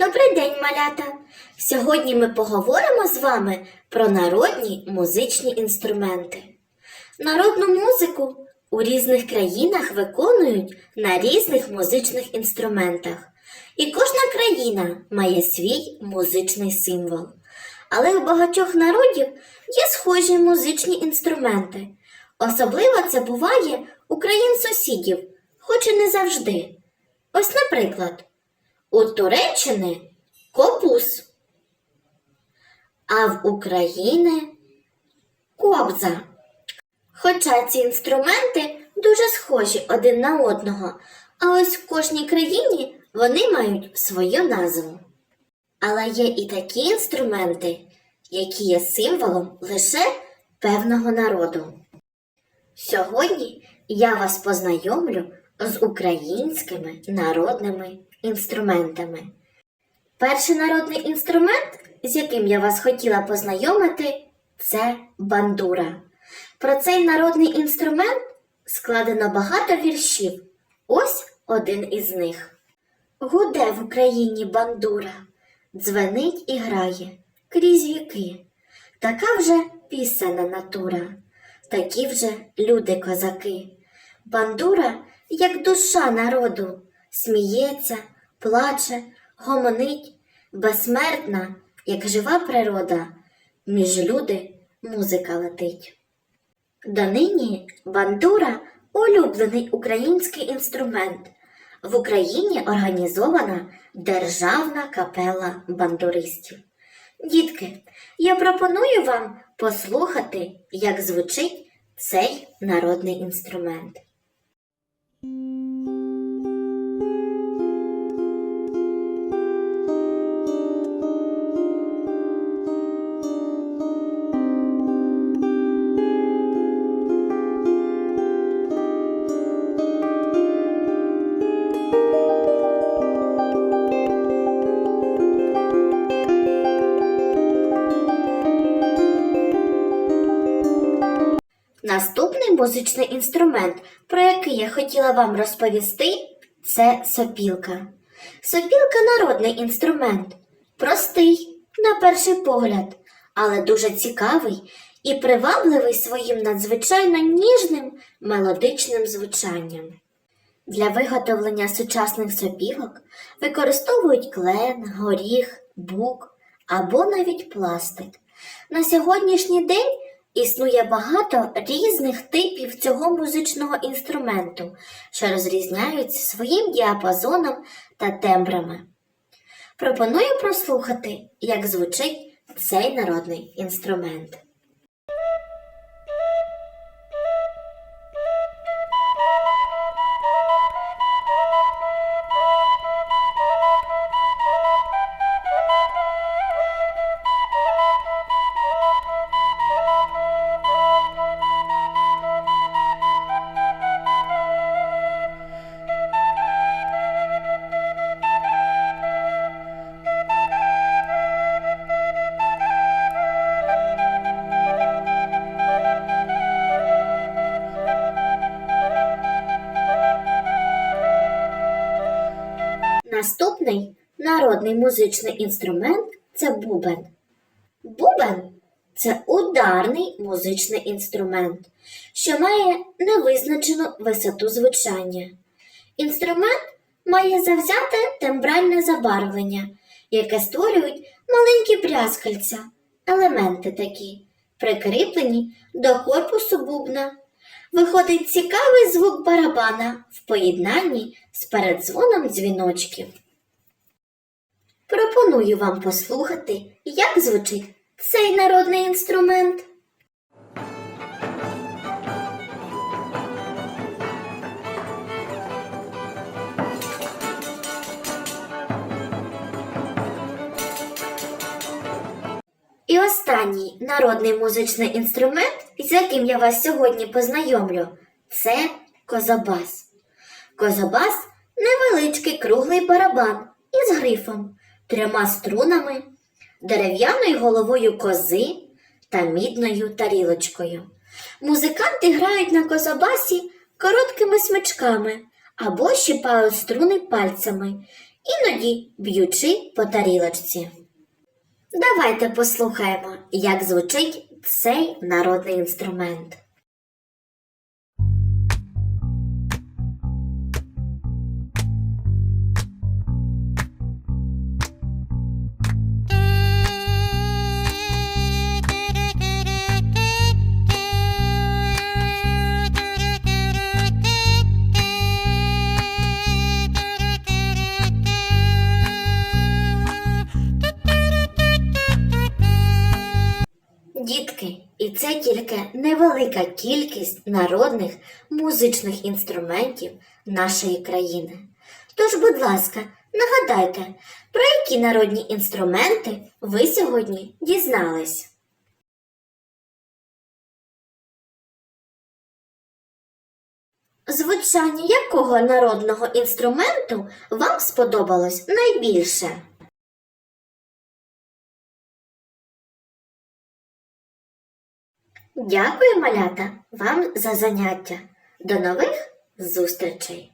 Добрий день, малята! Сьогодні ми поговоримо з вами про народні музичні інструменти. Народну музику у різних країнах виконують на різних музичних інструментах. І кожна країна має свій музичний символ. Але у багатьох народів є схожі музичні інструменти. Особливо це буває у країн сусідів, хоч і не завжди. Ось, наприклад, у Туреччини копус, а в України кобза. Хоча ці інструменти дуже схожі один на одного, а ось в кожній країні вони мають свою назву. Але є і такі інструменти, які є символом лише певного народу. Сьогодні я вас познайомлю з українськими народними інструментами. Перший народний інструмент, з яким я вас хотіла познайомити, це бандура. Про цей народний інструмент складено багато віршів. Ось один із них. Гуде в Україні бандура, дзвенить і грає крізь віки. Така вже пісенна натура, такі вже люди козаки. Бандура, як душа народу, сміється, плаче, гомонить, безсмертна, як жива природа, між люди музика летить. Донині бандура улюблений український інструмент. В Україні організована Державна капела бандуристів. Дітки, я пропоную вам послухати, як звучить цей народний інструмент. Наступний музичний інструмент, про який я хотіла вам розповісти, це сопілка. Сопілка народний інструмент, простий, на перший погляд, але дуже цікавий і привабливий своїм надзвичайно ніжним мелодичним звучанням. Для виготовлення сучасних сопілок використовують клен, горіх, бук або навіть пластик. На сьогоднішній день існує багато різних типів цього музичного інструменту, що розрізняються своїм діапазоном та тембрами. Пропоную прослухати, як звучить цей народний інструмент. Наступний народний музичний інструмент це бубен. Бубен це ударний музичний інструмент, що має невизначену висоту звучання. Інструмент має завзяте тембральне забарвлення, яке створюють маленькі брязкальця, елементи такі, прикріплені до корпусу бубна. Виходить цікавий звук барабана в поєднанні з передзвоном дзвіночків. Пропоную вам послухати, як звучить цей народний інструмент. І останній народний музичний інструмент, з яким я вас сьогодні познайомлю, це козабас. Козабас невеличкий круглий барабан із грифом, трьома струнами, дерев'яною головою кози та мідною тарілочкою. Музиканти грають на козабасі короткими смичками або щипають струни пальцями іноді б'ючи по тарілочці. Давайте послухаємо, як звучить цей народний інструмент. Це тільки невелика кількість народних музичних інструментів нашої країни. Тож, будь ласка, нагадайте, про які народні інструменти ви сьогодні дізнались? Звучання якого народного інструменту вам сподобалось найбільше? Дякую, малята, вам за заняття. До нових зустрічей!